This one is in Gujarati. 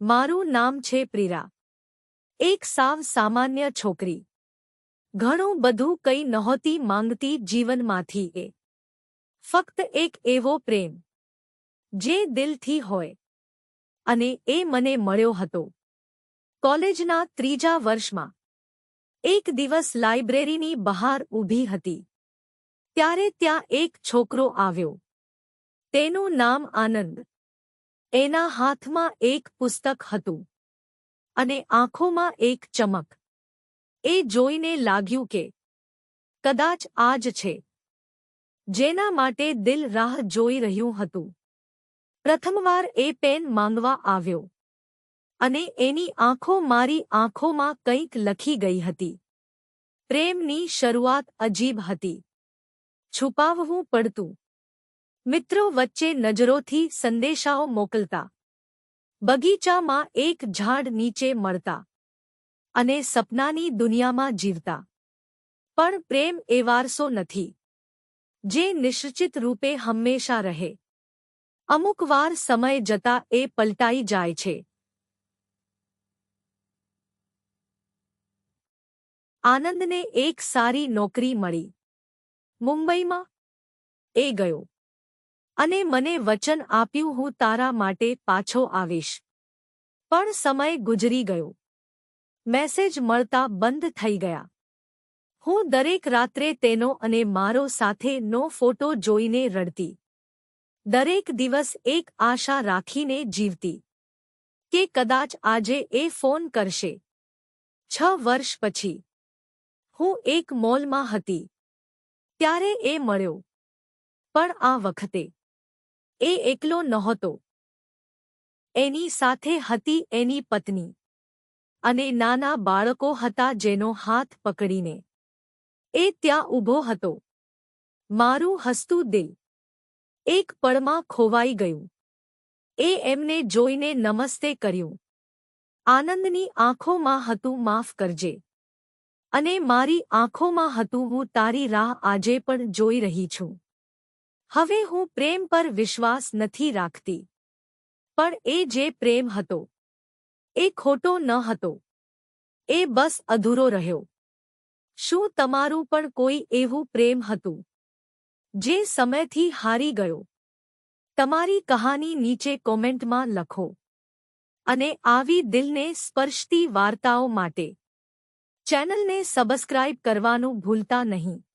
મારું નામ છે પ્રીરા. એક સાવ સામાન્ય છોકરી. ઘણું બધું કંઈ નહોતી માંગતી જીવનમાંથી એ. ફક્ત એક એવો પ્રેમ. જે દિલથી હોય. અને એ મને મળ્યો હતો. કોલેજના ત્રીજા વર્ષમાં. એક દિવસ લાઇબ્રેરીની બહાર ઊભી હતી. ત્યારે ત્યાં એક છોકરો આવ્યો. તેનું નામ આનંદ. એના હાથમાં એક પુસ્તક હતું. અને આંખોમાં એક ચમક. એ જોઈને લાગ્યું કે, કદાચ આ જ છે. જેના માટે દિલ રાહ જોઈ રહ્યું હતું. પ્રથમવાર એ પેન માંગવા આવ્યો. અને એની આંખો મારી આંખોમાં કંઈક લખી ગઈ હતી. પ્રેમની શરૂઆત અજીબ હતી. છુપાવવું પડતું. મિત્રો વચ્ચે નજરોથી સંદેશાઓ મોકલતા. બગીચામાં એક ઝાડ નીચે મળતા. અને સપનાની દુનિયામાં જીવતા. પણ પ્રેમ એ વારસો નથી. જે નિશ્ચિત રૂપે હંમેશા રહે. અમુક વાર સમય જતા એ પલટાઈ જાય છે. આનંદને એક સારી નોકરી મળી. મુંબઈમાં એ ગયો. અને મને વચન આપ્યું હું તારા માટે પાછો આવીશ. પણ સમય ગુજરી ગયો. મેસેજ મળતા બંધ થઈ ગયા. હું દરેક રાત્રે તેનો અને મારો સાથેનો ફોટો જોઈને રડતી. દરેક દિવસ એક આશા રાખીને જીવતી. કે કદાચ આજે એ ફોન કરશે. છ વર્ષ પછી. હું એક મોલમાં હતી. ત્યારે એ મળ્યો. પણ આ વખતે એ એકલો નહોતો. એની સાથે હતી એની પત્ની. અને નાના બાળકો હતા જેનો હાથ પકડીને. એ ત્યાં ઊભો હતો. મારું હસતું દિલ. એક પળમાં ખોવાઈ ગયું. એ એમને જોઈને નમસ્તે કર્યું. આનંદની આંખોમાં હતું માફ કરજે. અને મારી આંખોમાં હતું હું તારી રાહ આજે પણ જોઈ રહી છું. હવે હું પ્રેમ પર વિશ્વાસ નથી રાખતી. પણ એ જે પ્રેમ હતો, એ ખોટો ન હતો. એ બસ અધૂરો રહ્યો. શું તમારું પણ કોઈ એવું પ્રેમ હતું, જે સમયથી હારી ગયો? તમારી કહાની નીચે કોમેન્ટમાં લખો. અને આવી દિલને સ્પર્શતી વાર્તાઓ માટે ચેનલને સબસ્ક્રાઇબ કરવાનું ભૂલતા નહીં.